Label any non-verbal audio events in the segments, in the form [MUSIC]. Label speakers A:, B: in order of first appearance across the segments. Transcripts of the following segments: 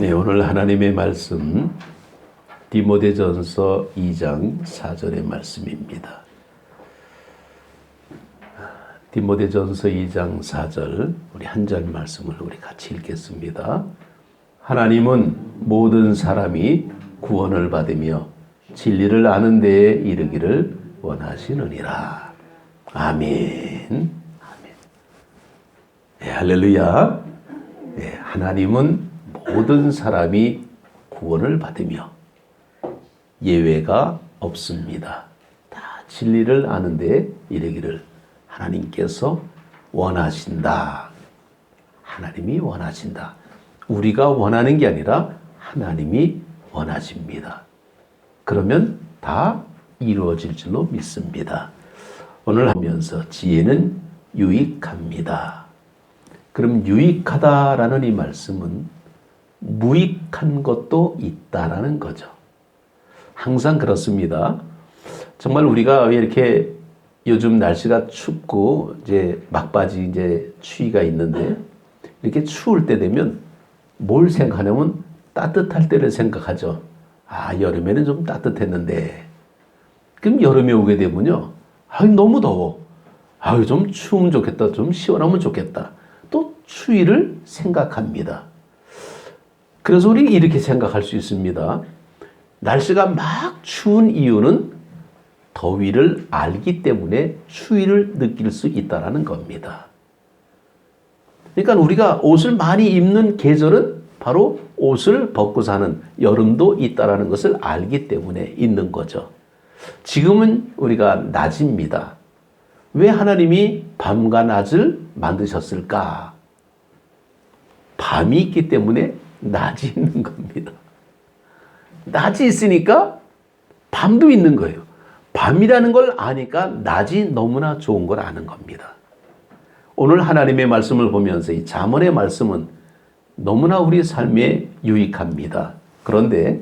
A: 네, 오늘 하나님의 말씀 디모데전서 2장 4절의 말씀입니다. 디모데전서 2장 4절 우리 한 절 말씀을 우리 같이 읽겠습니다. 하나님은 모든 사람이 구원을 받으며 진리를 아는 데에 이르기를 원하시느니라. 아멘. 아멘. 네, 할렐루야. 네, 하나님은 모든 사람이 구원을 받으며 예외가 없습니다. 다 진리를 아는데 이르기를 하나님께서 원하신다. 하나님이 원하신다. 우리가 원하는 게 아니라 하나님이 원하십니다. 그러면 다 이루어질 줄로 믿습니다. 오늘 하면서 지혜는 유익합니다. 그럼 유익하다라는 이 말씀은 무익한 것도 있다라는 거죠. 항상 그렇습니다. 정말 우리가 왜 이렇게 요즘 날씨가 춥고 이제 막바지 이제 추위가 있는데 이렇게 추울 때 되면 뭘 생각하냐면 따뜻할 때를 생각하죠. 아, 여름에는 좀 따뜻했는데. 그럼 여름이 오게 되면요. 아, 너무 더워. 아, 좀 추우면 좋겠다. 좀 시원하면 좋겠다. 또 추위를 생각합니다. 그래서 우리 이렇게 생각할 수 있습니다. 날씨가 막 추운 이유는 더위를 알기 때문에 추위를 느낄 수 있다라는 겁니다. 그러니까 우리가 옷을 많이 입는 계절은 바로 옷을 벗고 사는 여름도 있다라는 것을 알기 때문에 있는 거죠. 지금은 우리가 낮입니다. 왜 하나님이 밤과 낮을 만드셨을까? 밤이 있기 때문에 낮이 있는 겁니다. 낮이 있으니까 밤도 있는 거예요. 밤이라는 걸 아니까 낮이 너무나 좋은 걸 아는 겁니다. 오늘 하나님의 말씀을 보면서 이 잠언의 말씀은 너무나 우리 삶에 유익합니다. 그런데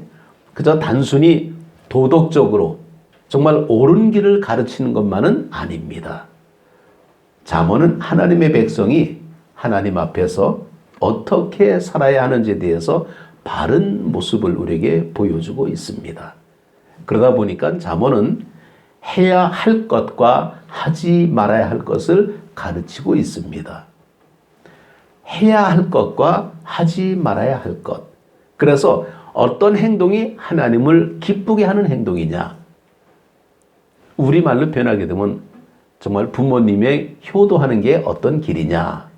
A: 그저 단순히 도덕적으로 정말 옳은 길을 가르치는 것만은 아닙니다. 잠언은 하나님의 백성이 하나님 앞에서 어떻게 살아야 하는지에 대해서 바른 모습을 우리에게 보여주고 있습니다. 그러다 보니까 잠언은 해야 할 것과 하지 말아야 할 것을 가르치고 있습니다. 해야 할 것과 하지 말아야 할 것. 그래서 어떤 행동이 하나님을 기쁘게 하는 행동이냐. 우리말로 변하게 되면 정말 부모님의 효도하는 게 어떤 길이냐.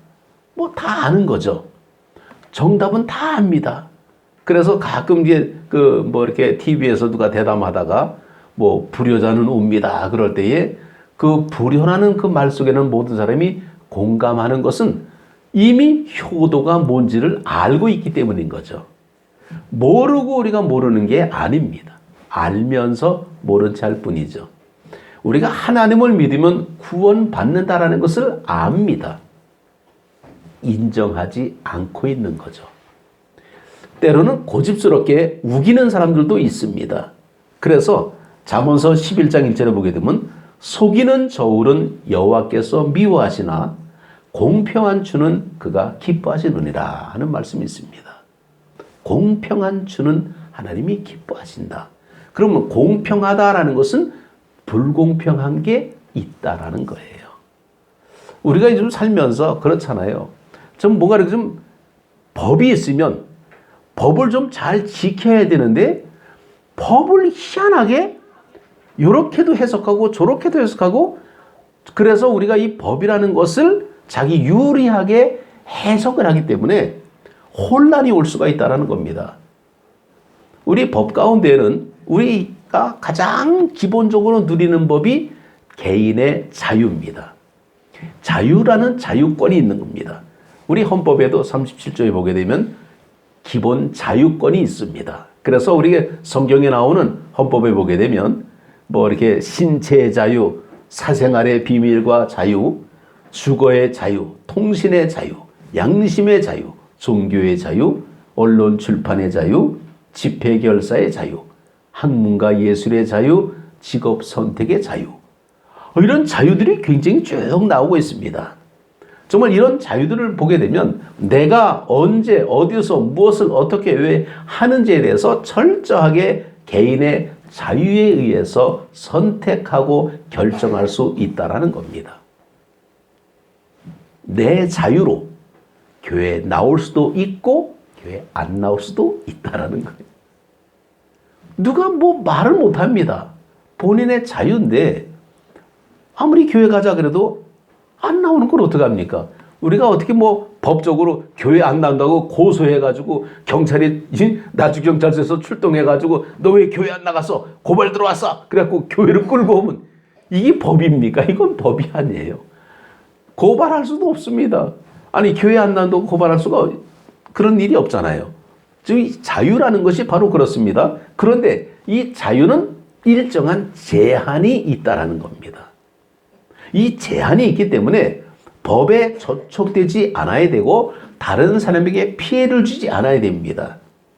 A: 뭐 다 아는 거죠. 정답은 다 압니다. 그래서 가끔 이제 그 뭐 이렇게 TV에서 누가 대담하다가 뭐 불효자는 옵니다. 그럴 때에 그 불효라는 그 말 속에는 모든 사람이 공감하는 것은 이미 효도가 뭔지를 알고 있기 때문인 거죠. 모르고 우리가 모르는 게 아닙니다. 알면서 모른 채 할 뿐이죠. 우리가 하나님을 믿으면 구원받는다라는 것을 압니다. 인정하지 않고 있는 거죠. 때로는 고집스럽게 우기는 사람들도 있습니다. 그래서 잠언서 11장 1절에 보게 되면 속이는 저울은 여호와께서 미워하시나 공평한 주는 그가 기뻐하시느니라 하는 말씀이 있습니다. 공평한 주는 하나님이 기뻐하신다. 그러면 공평하다라는 것은 불공평한 게 있다라는 거예요. 우리가 좀 살면서 그렇잖아요. 좀 뭔가 이렇게 좀 법이 있으면 법을 좀 잘 지켜야 되는데 법을 희한하게 이렇게도 해석하고 저렇게도 해석하고 그래서 우리가 이 법이라는 것을 자기 유리하게 해석을 하기 때문에 혼란이 올 수가 있다는 겁니다. 우리 법 가운데는 우리가 가장 기본적으로 누리는 법이 개인의 자유입니다. 자유라는 자유권이 있는 겁니다. 우리 헌법에도 37조에 보게 되면 기본 자유권이 있습니다. 그래서 우리 성경에 나오는 헌법에 보게 되면 뭐 이렇게 신체의 자유, 사생활의 비밀과 자유, 주거의 자유, 통신의 자유, 양심의 자유, 종교의 자유, 언론 출판의 자유, 집회 결사의 자유, 학문과 예술의 자유, 직업 선택의 자유. 이런 자유들이 굉장히 쭉 나오고 있습니다. 정말 이런 자유들을 보게 되면 내가 언제 어디서 무엇을 어떻게 왜 하는지에 대해서 철저하게 개인의 자유에 의해서 선택하고 결정할 수 있다라는 겁니다. 내 자유로 교회에 나올 수도 있고 교회 안 나올 수도 있다라는 거예요. 누가 뭐 말을 못 합니다. 본인의 자유인데 아무리 교회 가자 그래도 안 나오는 걸 어떡합니까? 우리가 어떻게 뭐 법적으로 교회 안 나온다고 고소해가지고 경찰이 나주 경찰서에서 출동해가지고 너 왜 교회 안 나갔어? 고발 들어왔어? 그래갖고 교회를 끌고 오면 이게 법입니까? 이건 법이 아니에요. 고발할 수도 없습니다. 아니 교회 안 나온다고 고발할 수가 그런 일이 없잖아요. 즉 자유라는 것이 바로 그렇습니다. 그런데 이 자유는 일정한 제한이 있다라는 겁니다. 이 제한이 있기 때문에 법에 저촉되지 않아야 되고 다른 사람에게 피해를 주지 않아야 됩니다.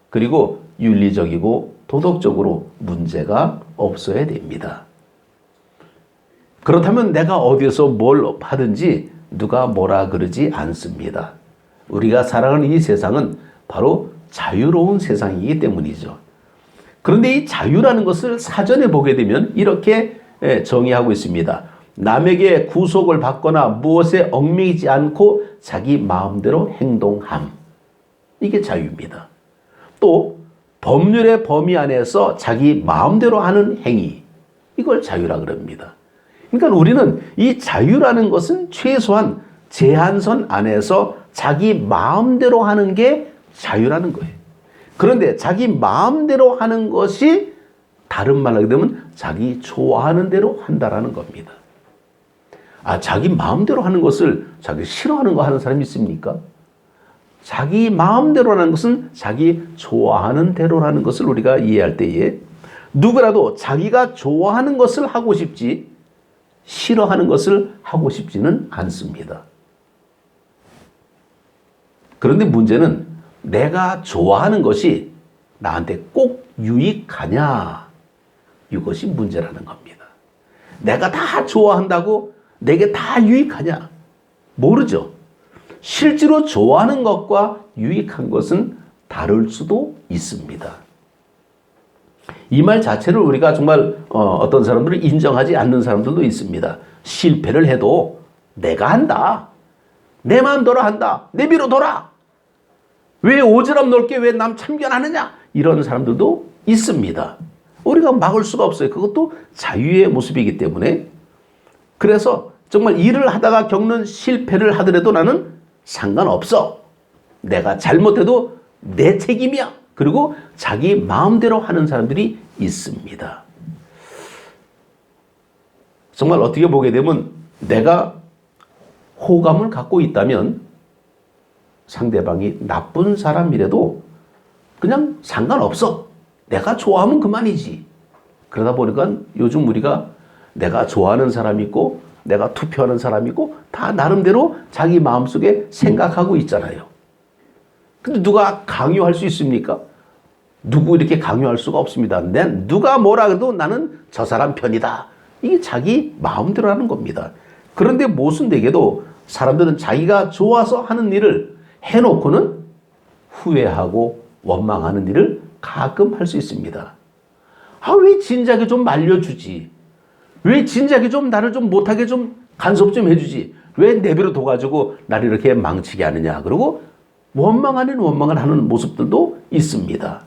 A: 그리고 윤리적이고 도덕적으로 문제가 없어야 됩니다. 그렇다면 내가 어디서 뭘 하든지 누가 뭐라 그러지 않습니다. 우리가 살아가는 이 세상은 바로 자유로운 세상이기 때문이죠. 그런데 이 자유라는 것을 사전에 보게 되면 이렇게 예, 정의하고 있습니다. 남에게 구속을 받거나 무엇에 얽매이지 않고 자기 마음대로 행동함. 이게 자유입니다. 또 법률의 범위 안에서 자기 마음대로 하는 행위. 이걸 자유라 그럽니다. 그러니까 우리는 이 자유라는 것은 최소한 제한선 안에서 자기 마음대로 하는 게 자유라는 거예요. 그런데 자기 마음대로 하는 것이 다른 말로 하게 되면 자기 좋아하는 대로 한다라는 겁니다. 아, 자기 마음대로 하는 것을 자기 싫어하는 거 하는 사람이 있습니까? 자기 마음대로 하는 것은 자기 좋아하는 대로라는 것을 우리가 이해할 때에 누구라도 자기가 좋아하는 것을 하고 싶지 싫어하는 것을 하고 싶지는 않습니다. 그런데 문제는 내가 좋아하는 것이 나한테 꼭 유익하냐? 이것이 문제라는 겁니다. 내가 다 좋아한다고 내게 다 유익하냐? 모르죠. 실제로 좋아하는 것과 유익한 것은 다를 수도 있습니다. 이 말 자체를 우리가 정말 어, 떤 사람들은 인정하지 않는 사람들도 있습니다. 실패를 해도 내가 한다. 내 마음대로 한다. 내 비로 돌아. 왜 오지랖 넓게 왜 남 참견하느냐? 이런 사람들도 있습니다. 우리가 막을 수가 없어요. 그것도 자유의 모습이기 때문에. 그래서 정말 일을 하다가 겪는 실패를 하더라도 나는 상관없어. 내가 잘못해도 내 책임이야. 그리고 자기 마음대로 하는 사람들이 있습니다. 정말 어떻게 보게 되면 내가 호감을 갖고 있다면 상대방이 나쁜 사람이라도 그냥 상관없어. 내가 좋아하면 그만이지. 그러다 보니까 요즘 우리가 내가 좋아하는 사람이 있고 내가 투표하는 사람이 있고 다 나름대로 자기 마음속에 생각하고 있잖아요. 근데 누가 강요할 수 있습니까? 누구 이렇게 강요할 수가 없습니다. 난 누가 뭐라 해도 나는 저 사람 편이다. 이게 자기 마음대로 하는 겁니다. 그런데 모순되게도 사람들은 자기가 좋아서 하는 일을 해놓고는 후회하고 원망하는 일을 가끔 할 수 있습니다. 아, 왜 진작에 좀 말려주지? 왜 진작에 좀 나를 좀 못하게 좀 간섭 좀 해주지? 왜 내버려 둬가지고 나를 이렇게 망치게 하느냐? 그리고 원망 아닌 원망을 하는 모습들도 있습니다.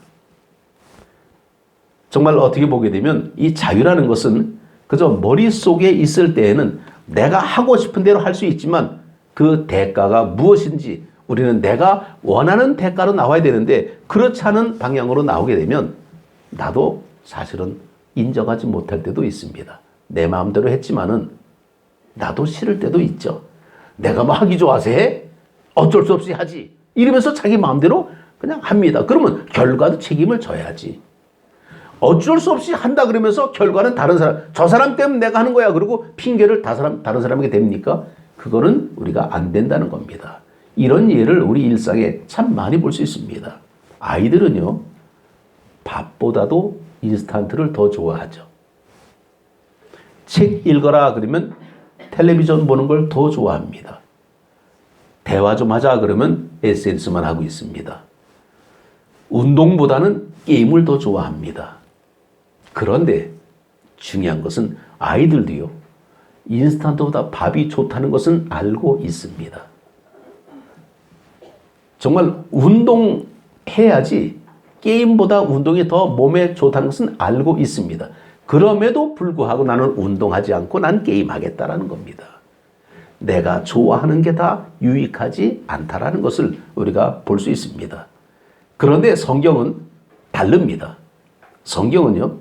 A: 정말 어떻게 보게 되면 이 자유라는 것은 그저 머릿속에 있을 때에는 내가 하고 싶은 대로 할 수 있지만 그 대가가 무엇인지 우리는 내가 원하는 대가로 나와야 되는데 그렇지 않은 방향으로 나오게 되면 나도 사실은 인정하지 못할 때도 있습니다. 내 마음대로 했지만은 나도 싫을 때도 있죠. 내가 뭐 하기 좋아서 해? 어쩔 수 없이 하지. 이러면서 자기 마음대로 그냥 합니다. 그러면 결과도 책임을 져야지. 어쩔 수 없이 한다 그러면서 결과는 다른 사람, 저 사람 때문에 내가 하는 거야. 그리고 핑계를 다른 사람, 다른 사람에게 됩니까? 그거는 우리가 안 된다는 겁니다. 이런 예를 우리 일상에 참 많이 볼 수 있습니다. 아이들은요, 밥보다도 인스턴트를 더 좋아하죠. 책 읽어라 그러면 텔레비전 보는 걸 더 좋아합니다. 대화 좀 하자 그러면 SNS만 하고 있습니다. 운동보다는 게임을 더 좋아합니다. 그런데 중요한 것은 아이들도요, 인스턴트보다 밥이 좋다는 것은 알고 있습니다. 정말 운동해야지 게임보다 운동이 더 몸에 좋다는 것은 알고 있습니다. 그럼에도 불구하고 나는 운동하지 않고 난 게임하겠다라는 겁니다. 내가 좋아하는 게 다 유익하지 않다라는 것을 우리가 볼 수 있습니다. 그런데 성경은 다릅니다. 성경은요,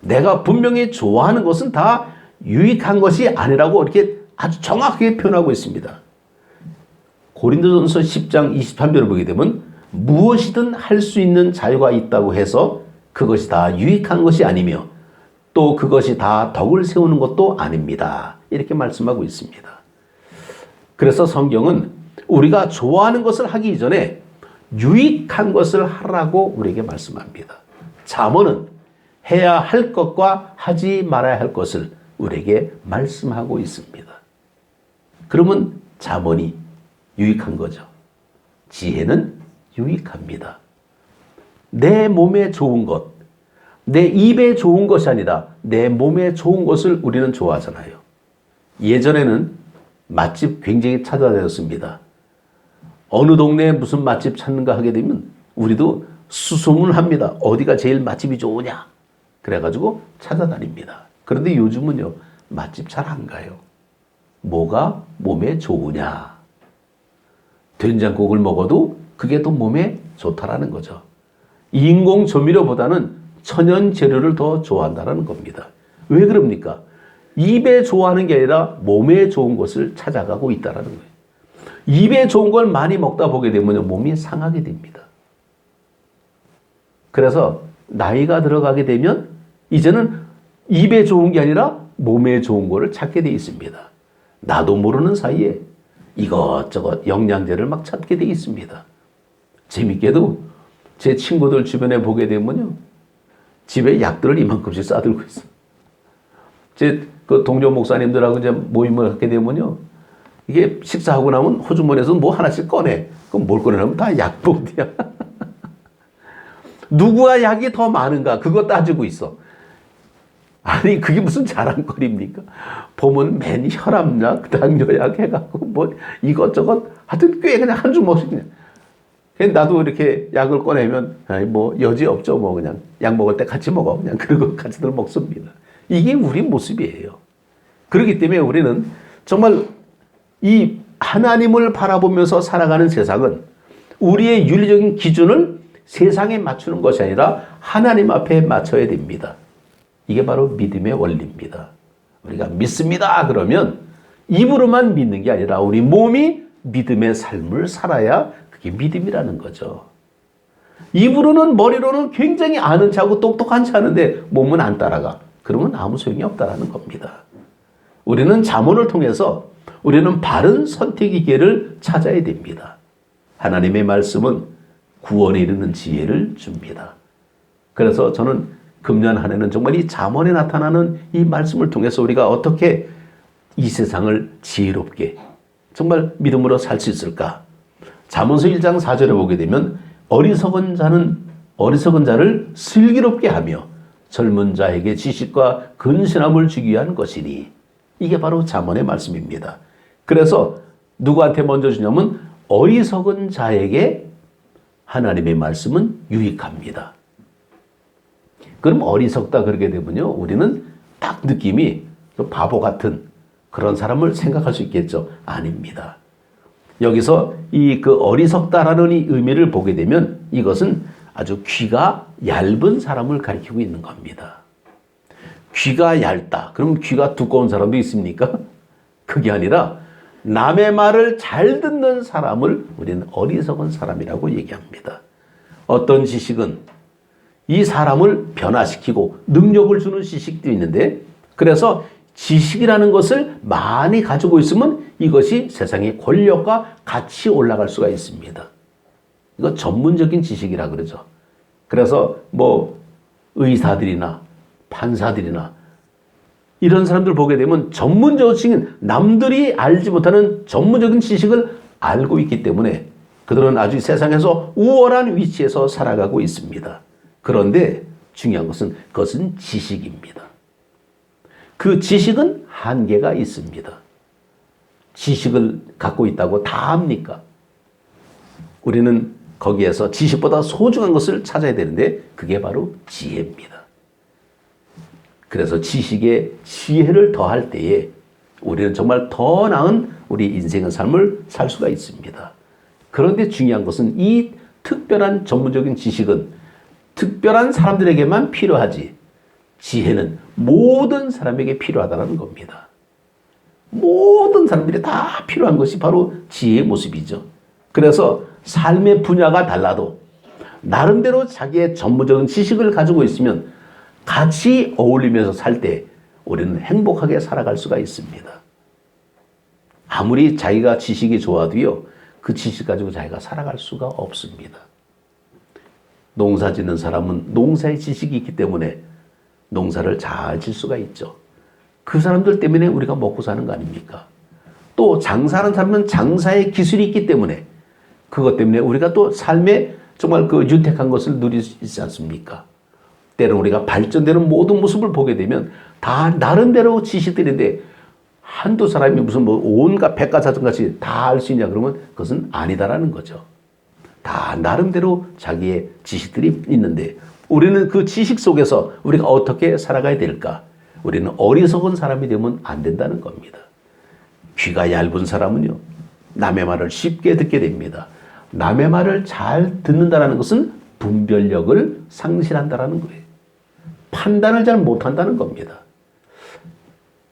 A: 내가 분명히 좋아하는 것은 다 유익한 것이 아니라고 이렇게 아주 정확하게 표현하고 있습니다. 고린도전서 10장 23절을 보게 되면 무엇이든 할 수 있는 자유가 있다고 해서 그것이 다 유익한 것이 아니며 또 그것이 다 덕을 세우는 것도 아닙니다. 이렇게 말씀하고 있습니다. 그래서 성경은 우리가 좋아하는 것을 하기 이전에 유익한 것을 하라고 우리에게 말씀합니다. 잠언은 해야 할 것과 하지 말아야 할 것을 우리에게 말씀하고 있습니다. 그러면 잠언이 유익한 거죠. 지혜는 유익합니다. 내 몸에 좋은 것, 내 입에 좋은 것이 아니라 내 몸에 좋은 것을 우리는 좋아하잖아요. 예전에는 맛집 굉장히 찾아다녔습니다. 어느 동네에 무슨 맛집 찾는가 하게 되면 우리도 수소문을 합니다. 어디가 제일 맛집이 좋으냐? 그래가지고 찾아다닙니다. 그런데 요즘은요, 맛집 잘 안 가요. 뭐가 몸에 좋으냐? 된장국을 먹어도 그게 또 몸에 좋다라는 거죠. 인공 조미료보다는 천연 재료를 더 좋아한다라는 겁니다. 왜 그럽니까? 입에 좋아하는 게 아니라 몸에 좋은 것을 찾아가고 있다라는 거예요. 입에 좋은 걸 많이 먹다 보게 되면 몸이 상하게 됩니다. 그래서 나이가 들어가게 되면 이제는 입에 좋은 게 아니라 몸에 좋은 거를 찾게 돼 있습니다. 나도 모르는 사이에 이것저것 영양제를 막 찾게 돼 있습니다. 재밌게도 제 친구들 주변에 보게 되면요. 집에 약들을 이만큼씩 싸들고 있어. 제 그 동료 목사님들하고 이제 모임을 하게 되면요. 이게 식사하고 나면 호주머니에서 뭐 하나씩 꺼내. 그럼 뭘 꺼내냐면 다 약봉이야. [LAUGHS] 누구가 약이 더 많은가 그거 따지고 있어. 아니 그게 무슨 자랑거리입니까? 보면 맨 혈압약, 당뇨약 해갖고 뭐 이것저것 하여튼 꽤 그냥 한 주먹씩 그냥. 나도 이렇게 약을 꺼내면 뭐 여지 없죠 뭐 그냥 약 먹을 때 같이 먹어 그냥 [LAUGHS] 그러고 같이들 먹습니다. 이게 우리 모습이에요. 그렇기 때문에 우리는 정말 이 하나님을 바라보면서 살아가는 세상은 우리의 윤리적인 기준을 세상에 맞추는 것이 아니라 하나님 앞에 맞춰야 됩니다. 이게 바로 믿음의 원리입니다. 우리가 믿습니다. 그러면 입으로만 믿는 게 아니라 우리 몸이 믿음의 삶을 살아야 그게 믿음이라는 거죠. 입으로는 머리로는 굉장히 아는 차고 똑똑한 차는데 몸은 안 따라가. 그러면 아무 소용이 없다라는 겁니다. 우리는 자문을 통해서 우리는 바른 선택의 길을 찾아야 됩니다. 하나님의 말씀은 구원에 이르는 지혜를 줍니다. 그래서 저는 금년 한 해는 정말 이 잠언에 나타나는 이 말씀을 통해서 우리가 어떻게 이 세상을 지혜롭게 정말 믿음으로 살 수 있을까? 잠언서 1장 4절에 보게 되면 어리석은 자는 어리석은 자를 슬기롭게 하며 젊은 자에게 지식과 근신함을 주기 위한 것이니 이게 바로 잠언의 말씀입니다. 그래서 누구한테 먼저 주냐면 어리석은 자에게 하나님의 말씀은 유익합니다. 그럼 어리석다 그러게 되면요. 우리는 딱 느낌이 바보 같은 그런 사람을 생각할 수 있겠죠. 아닙니다. 여기서 이 그 어리석다라는 이 의미를 보게 되면 이것은 아주 귀가 얇은 사람을 가리키고 있는 겁니다. 귀가 얇다. 그럼 귀가 두꺼운 사람도 있습니까? 그게 아니라 남의 말을 잘 듣는 사람을 우리는 어리석은 사람이라고 얘기합니다. 어떤 지식은 이 사람을 변화시키고 능력을 주는 지식도 있는데 그래서 지식이라는 것을 많이 가지고 있으면 이것이 세상의 권력과 같이 올라갈 수가 있습니다. 이거 전문적인 지식이라 그러죠. 그래서 뭐 의사들이나 판사들이나 이런 사람들 보게 되면 전문적인 남들이 알지 못하는 전문적인 지식을 알고 있기 때문에 그들은 아주 세상에서 우월한 위치에서 살아가고 있습니다. 그런데 중요한 것은 그것은 지식입니다. 그 지식은 한계가 있습니다. 지식을 갖고 있다고 다 합니까? 우리는 거기에서 지식보다 소중한 것을 찾아야 되는데 그게 바로 지혜입니다. 그래서 지식에 지혜를 더할 때에 우리는 정말 더 나은 우리 인생의 삶을 살 수가 있습니다. 그런데 중요한 것은 이 특별한 전문적인 지식은 특별한 사람들에게만 필요하지 지혜는 모든 사람에게 필요하다는 겁니다. 모든 사람들이 다 필요한 것이 바로 지혜의 모습이죠. 그래서 삶의 분야가 달라도 나름대로 자기의 전문적인 지식을 가지고 있으면 같이 어울리면서 살 때 우리는 행복하게 살아갈 수가 있습니다. 아무리 자기가 지식이 좋아도요, 그 지식 가지고 자기가 살아갈 수가 없습니다. 농사 짓는 사람은 농사의 지식이 있기 때문에 농사를 잘 질 수가 있죠. 그 사람들 때문에 우리가 먹고 사는 거 아닙니까? 또 장사하는 사람은 장사의 기술이 있기 때문에 그것 때문에 우리가 또 삶에 정말 그 윤택한 것을 누릴 수 있지 않습니까? 때로 우리가 발전되는 모든 모습을 보게 되면 다 나름대로 지식들인데 한두 사람이 무슨 뭐 온갖 백과사전같이 다 알 수 있냐 그러면 그것은 아니다라는 거죠. 다 나름대로 자기의 지식들이 있는데 우리는 그 지식 속에서 우리가 어떻게 살아가야 될까? 우리는 어리석은 사람이 되면 안 된다는 겁니다. 귀가 얇은 사람은요, 남의 말을 쉽게 듣게 됩니다. 남의 말을 잘 듣는다는 것은 분별력을 상실한다는 거예요. 판단을 잘 못한다는 겁니다.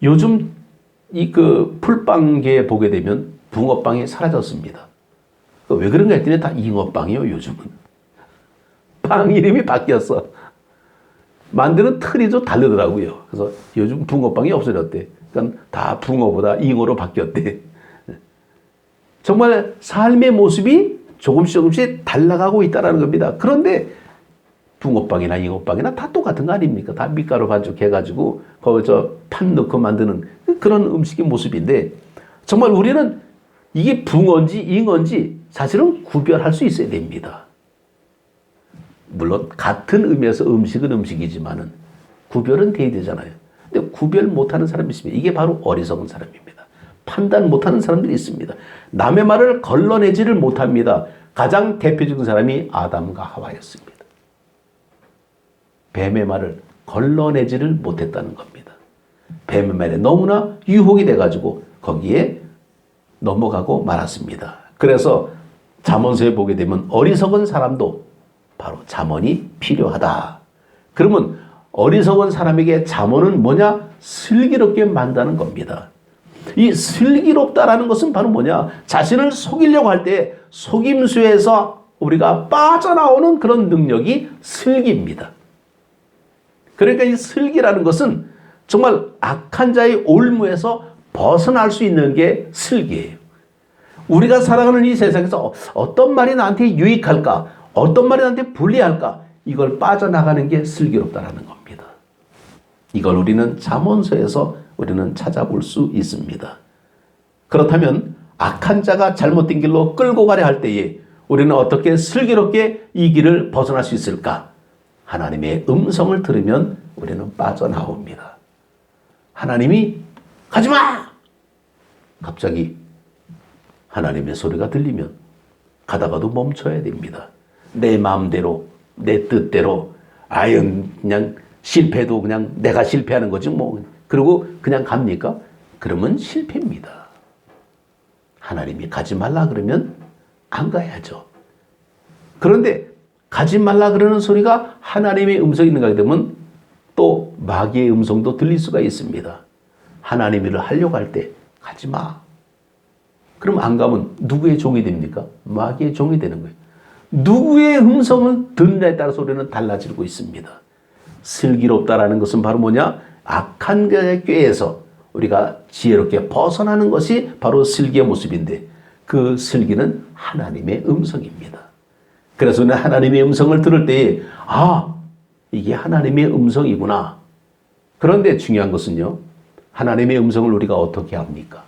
A: 요즘 이 그 풀빵계에 보게 되면 붕어빵이 사라졌습니다. 그왜 그런가 했더니 다 잉어빵이요, 요즘은. 빵 이름이 바뀌었어. 만드는 틀이 좀 다르더라고요. 그래서 요즘 붕어빵이 없어졌대. 그러니까 다 붕어보다 잉어로 바뀌었대. 정말 삶의 모습이 조금씩 조금씩 달라가고 있다는 겁니다. 그런데 붕어빵이나 잉어빵이나 다 똑같은 거 아닙니까? 다 밀가루 반죽해가지고 거기서 판 넣고 만드는 그런 음식의 모습인데 정말 우리는 이게 붕어인지 잉어인지 사실은 구별할 수 있어야 됩니다. 물론 같은 의미에서 음식은 음식이지만은 구별은 돼야 되잖아요. 근데 구별 못하는 사람이 있습니다. 이게 바로 어리석은 사람입니다. 판단 못하는 사람들이 있습니다. 남의 말을 걸러내지를 못합니다. 가장 대표적인 사람이 아담과 하와였습니다. 뱀의 말을 걸러내지를 못했다는 겁니다. 뱀의 말에 너무나 유혹이 돼가지고 거기에 넘어가고 말았습니다. 그래서 잠언서에 보게 되면 어리석은 사람도 바로 잠언이 필요하다. 그러면 어리석은 사람에게 잠언은 뭐냐? 슬기롭게 만다는 겁니다. 이 슬기롭다라는 것은 바로 뭐냐? 자신을 속이려고 할 때 속임수에서 우리가 빠져나오는 그런 능력이 슬기입니다. 그러니까 이 슬기라는 것은 정말 악한 자의 올무에서 벗어날 수 있는 게 슬기예요. 우리가 살아가는 이 세상에서 어떤 말이 나한테 유익할까? 어떤 말이 나한테 불리할까? 이걸 빠져나가는 게 슬기롭다라는 겁니다. 이걸 우리는 잠언서에서 우리는 찾아볼 수 있습니다. 그렇다면 악한 자가 잘못된 길로 끌고 가려 할 때에 우리는 어떻게 슬기롭게 이 길을 벗어날 수 있을까? 하나님의 음성을 들으면 우리는 빠져나옵니다. 하나님이 가지 마! 갑자기 하나님의 소리가 들리면 가다가도 멈춰야 됩니다. 내 마음대로, 내 뜻대로, 아유, 그냥 실패도 그냥 내가 실패하는 거지 뭐. 그리고 그냥 갑니까? 그러면 실패입니다. 하나님이 가지 말라 그러면 안 가야죠. 그런데 가지 말라 그러는 소리가 하나님의 음성이 있는가 되면 또 마귀의 음성도 들릴 수가 있습니다. 하나님 일을 하려고 할 때 가지 마. 그럼 안 가면 누구의 종이 됩니까? 마귀의 종이 되는 거예요. 누구의 음성을 듣느냐에 따라서 우리는 달라지고 있습니다. 슬기롭다라는 것은 바로 뭐냐? 악한 자의 꾀에서 우리가 지혜롭게 벗어나는 것이 바로 슬기의 모습인데 그 슬기는 하나님의 음성입니다. 그래서 우리는 하나님의 음성을 들을 때에 아 이게 하나님의 음성이구나. 그런데 중요한 것은요. 하나님의 음성을 우리가 어떻게 합니까?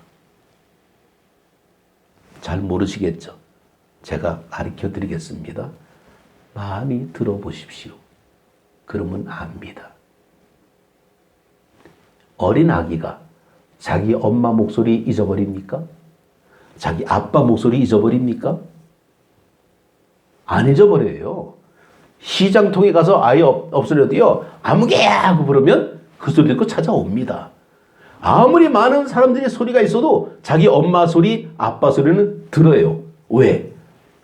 A: 잘 모르시겠죠? 제가 가르쳐 드리겠습니다. 많이 들어보십시오. 그러면 압니다. 어린 아기가 자기 엄마 목소리 잊어버립니까? 자기 아빠 목소리 잊어버립니까? 안 잊어버려요. 시장통에 가서 없, 없으려도요, 아무개! 하고 부르면 그 소리 듣고 찾아옵니다. 아무리 많은 사람들이 소리가 있어도 자기 엄마 소리, 아빠 소리는 들어요. 왜?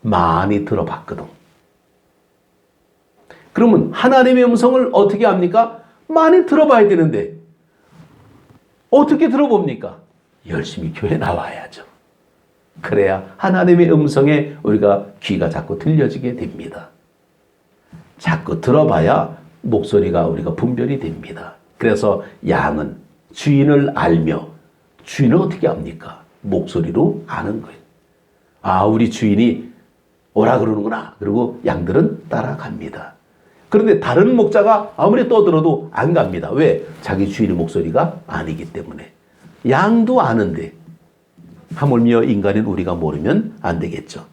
A: 많이 들어봤거든. 그러면 하나님의 음성을 어떻게 합니까? 많이 들어봐야 되는데, 어떻게 들어봅니까? 열심히 교회 나와야죠. 그래야 하나님의 음성에 우리가 귀가 자꾸 들려지게 됩니다. 자꾸 들어봐야 목소리가 우리가 분별이 됩니다. 그래서 양은 주인을 알며 주인을 어떻게 압니까? 목소리로 아는 거예요. 아, 우리 주인이 오라 그러는구나. 그리고 양들은 따라갑니다. 그런데 다른 목자가 아무리 떠들어도 안 갑니다. 왜? 자기 주인의 목소리가 아니기 때문에. 양도 아는데 하물며 인간인 우리가 모르면 안 되겠죠.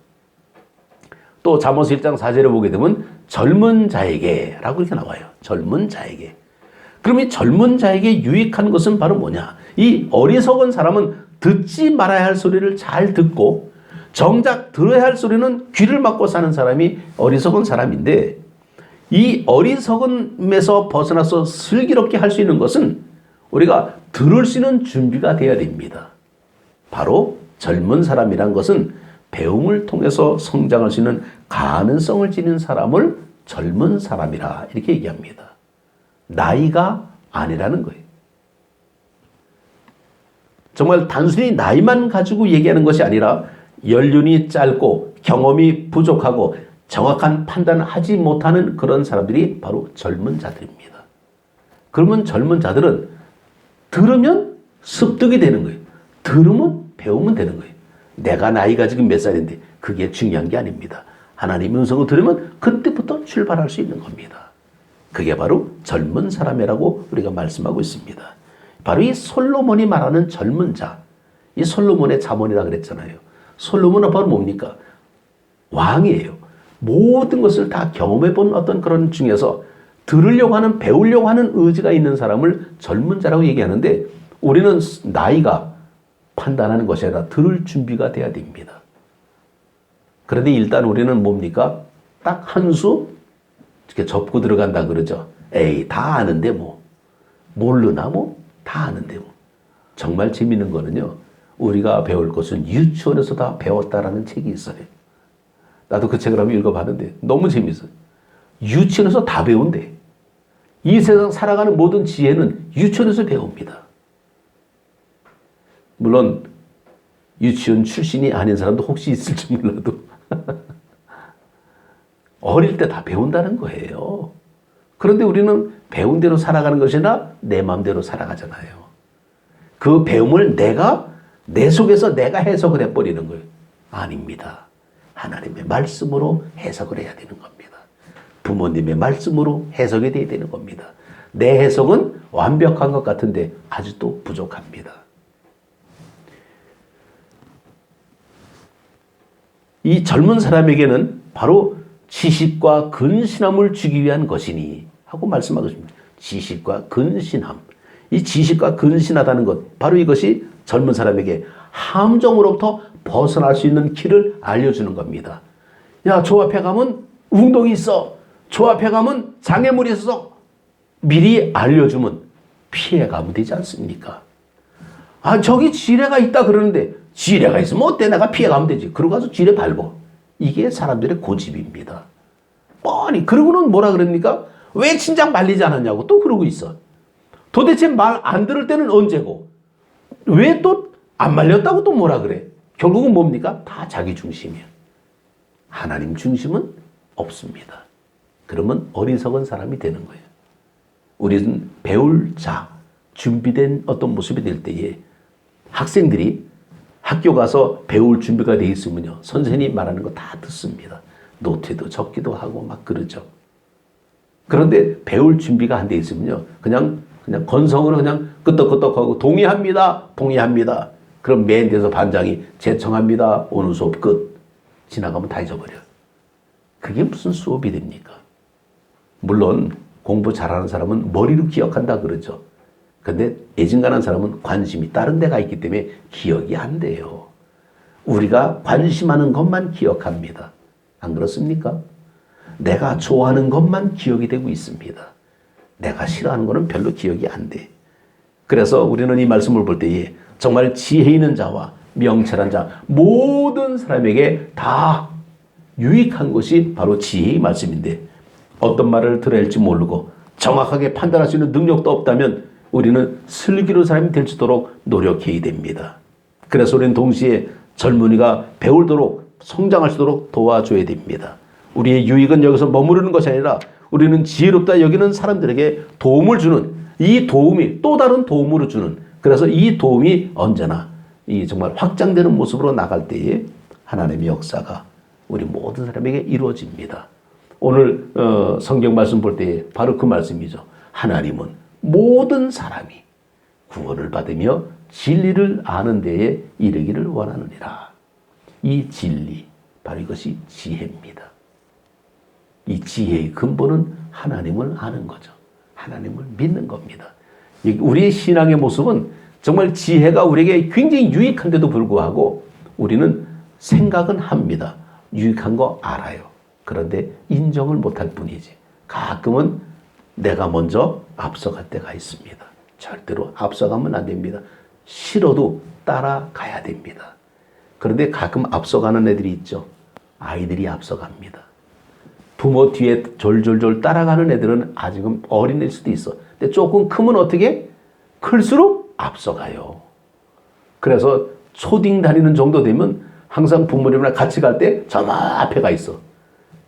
A: 또 잠언 1장 4절에 보게 되면 젊은 자에게라고 이렇게 나와요. 젊은 자에게. 그럼 이 젊은 자에게 유익한 것은 바로 뭐냐? 이 어리석은 사람은 듣지 말아야 할 소리를 잘 듣고 정작 들어야 할 소리는 귀를 막고 사는 사람이 어리석은 사람인데 이 어리석음에서 벗어나서 슬기롭게 할 수 있는 것은 우리가 들을 수 있는 준비가 되어야 됩니다. 바로 젊은 사람이란 것은 배움을 통해서 성장할 수 있는 가능성을 지닌 사람을 젊은 사람이라 이렇게 얘기합니다. 나이가 아니라는 거예요. 정말 단순히 나이만 가지고 얘기하는 것이 아니라 연륜이 짧고 경험이 부족하고 정확한 판단을 하지 못하는 그런 사람들이 바로 젊은 자들입니다. 그러면 젊은 자들은 들으면 습득이 되는 거예요. 들으면 배우면 되는 거예요. 내가 나이가 지금 몇 살인데 그게 중요한 게 아닙니다. 하나님의 음성을 들으면 그때부터 출발할 수 있는 겁니다. 그게 바로 젊은 사람이라고 우리가 말씀하고 있습니다. 바로 이 솔로몬이 말하는 젊은 자, 이 솔로몬의 자본이라 그랬잖아요. 솔로몬은 바로 뭡니까? 왕이에요. 모든 것을 다 경험해 본 어떤 그런 중에서 들으려고 하는, 배우려고 하는 의지가 있는 사람을 젊은 자라고 얘기하는데 우리는 나이가 판단하는 것이 아니라 들을 준비가 돼야 됩니다. 그런데 일단 우리는 뭡니까? 딱 한 수 이렇게 접고 들어간다 그러죠. 에이, 다 아는데 뭐. 모르나 뭐. 다 아는데 뭐. 정말 재밌는 거는요. 우리가 배울 것은 유치원에서 다 배웠다라는 책이 있어요. 나도 그 책을 한번 읽어봤는데 너무 재밌어요. 유치원에서 다 배운대. 이 세상 살아가는 모든 지혜는 유치원에서 배웁니다. 물론 유치원 출신이 아닌 사람도 혹시 있을지 몰라도 [LAUGHS] 어릴 때 다 배운다는 거예요. 그런데 우리는 배운 대로 살아가는 것이 아니라 내 마음대로 살아가잖아요. 그 배움을 내가 내 속에서 내가 해석을 해버리는 거예요. 아닙니다. 하나님의 말씀으로 해석을 해야 되는 겁니다. 부모님의 말씀으로 해석이 돼야 되는 겁니다. 내 해석은 완벽한 것 같은데 아직도 부족합니다. 이 젊은 사람에게는 바로 지식과 근신함을 주기 위한 것이니 하고 말씀하고 있습니다. 지식과 근신함. 이 지식과 근신하다는 것, 바로 이것이 젊은 사람에게 함정으로부터 벗어날 수 있는 길을 알려주는 겁니다. 야, 저 앞에 가면 웅동이 있어. 저 앞에 가면 장애물이 있어서 미리 알려주면 피해가면 되지 않습니까? 아, 저기 지뢰가 있다 그러는데 지뢰가 있으면 어때? 내가 피해가면 되지. 그러고 가서 지뢰 밟어. 이게 사람들의 고집입니다. 뻔히. 그러고는 뭐라 그럽니까? 왜 진작 말리지 않았냐고 또 그러고 있어. 도대체 말 안 들을 때는 언제고? 왜 또 안 말렸다고 또 뭐라 그래? 결국은 뭡니까? 다 자기 중심이야. 하나님 중심은 없습니다. 그러면 어리석은 사람이 되는 거예요. 우리는 배울 자, 준비된 어떤 모습이 될 때에 학생들이 학교 가서 배울 준비가 돼 있으면요. 선생님 말하는 거 다 듣습니다. 노트도 적기도 하고 막 그러죠. 그런데 배울 준비가 안 돼 있으면요. 그냥 그냥 건성으로 그냥 끄떡끄떡하고 동의합니다. 동의합니다. 그럼 맨 뒤에서 반장이 제청합니다. 오늘 수업 끝. 지나가면 다 잊어버려. 그게 무슨 수업이 됩니까? 물론 공부 잘하는 사람은 머리로 기억한다 그러죠. 근데 애진간한 사람은 관심이 다른 데가 있기 때문에 기억이 안 돼요. 우리가 관심하는 것만 기억합니다. 안 그렇습니까? 내가 좋아하는 것만 기억이 되고 있습니다. 내가 싫어하는 것은 별로 기억이 안 돼. 그래서 우리는 이 말씀을 볼 때에 정말 지혜 있는 자와 명철한 자 모든 사람에게 다 유익한 것이 바로 지혜의 말씀인데 어떤 말을 들어야 할지 모르고 정확하게 판단할 수 있는 능력도 없다면 우리는 슬기로운 사람이 될수 있도록 노력해야 됩니다. 그래서 우리는 동시에 젊은이가 배울도록 성장할 수 있도록 도와줘야 됩니다. 우리의 유익은 여기서 머무르는 것이 아니라 우리는 지혜롭다 여기는 사람들에게 도움을 주는 이 도움이 또 다른 도움으로 주는 그래서 이 도움이 언제나 이 정말 확장되는 모습으로 나갈 때에 하나님의 역사가 우리 모든 사람에게 이루어집니다. 오늘 어, 성경 말씀 볼 때 바로 그 말씀이죠. 하나님은 모든 사람이 구원을 받으며 진리를 아는 데에 이르기를 원하느니라. 이 진리 바로 이것이 지혜입니다. 이 지혜의 근본은 하나님을 아는 거죠. 하나님을 믿는 겁니다. 이 우리의 신앙의 모습은 정말 지혜가 우리에게 굉장히 유익한데도 불구하고 우리는 생각은 합니다. 유익한 거 알아요. 그런데 인정을 못할 뿐이지. 가끔은 내가 먼저 앞서갈 때가 있습니다. 절대로 앞서가면 안 됩니다. 싫어도 따라가야 됩니다. 그런데 가끔 앞서가는 애들이 있죠. 아이들이 앞서갑니다. 부모 뒤에 졸졸졸 따라가는 애들은 아직은 어린애일 수도 있어. 근데 조금 크면 어떻게? 클수록 앞서가요. 그래서 초딩 다니는 정도 되면 항상 부모님이랑 같이 갈 때 저 앞에 가 있어.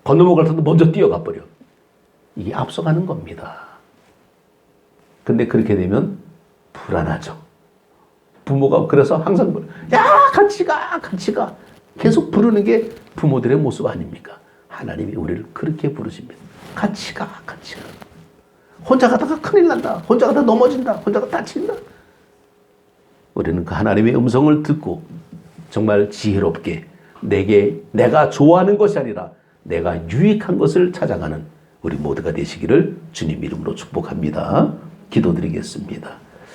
A: 건너먹을 때도 먼저 뛰어가 버려. 이게 앞서가는 겁니다. 근데 그렇게 되면 불안하죠. 부모가 그래서 항상 뭐, 야 같이 가 같이 가 계속 부르는 게 부모들의 모습 아닙니까? 하나님이 우리를 그렇게 부르십니다. 같이 가 같이 가. 혼자 가다가 큰일 난다. 혼자 가다가 넘어진다. 혼자 가다 다친다. 우리는 그 하나님의 음성을 듣고 정말 지혜롭게 내게 내가 좋아하는 것이 아니라 내가 유익한 것을 찾아가는 우리 모두가 되시기를 주님 이름으로 축복합니다. 기도드리겠습니다.